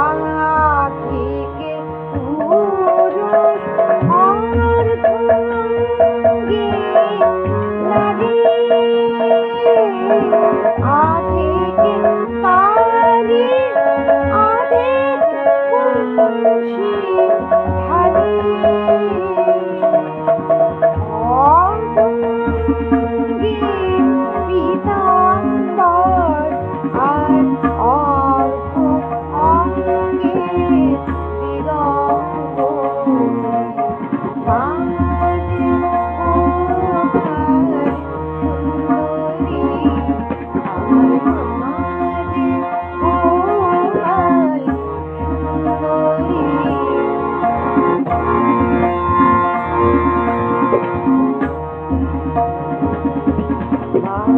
Ah.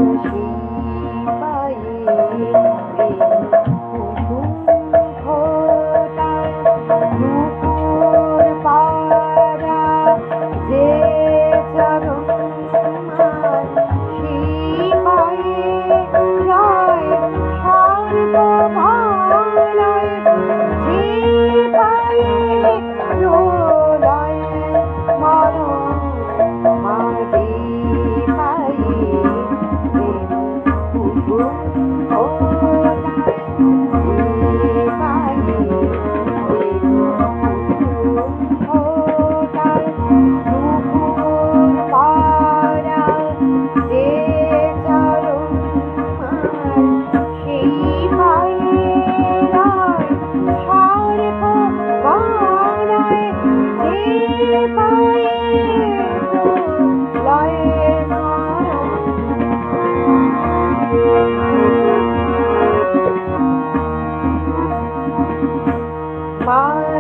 বাঁশি পায়ে Oh. Bye.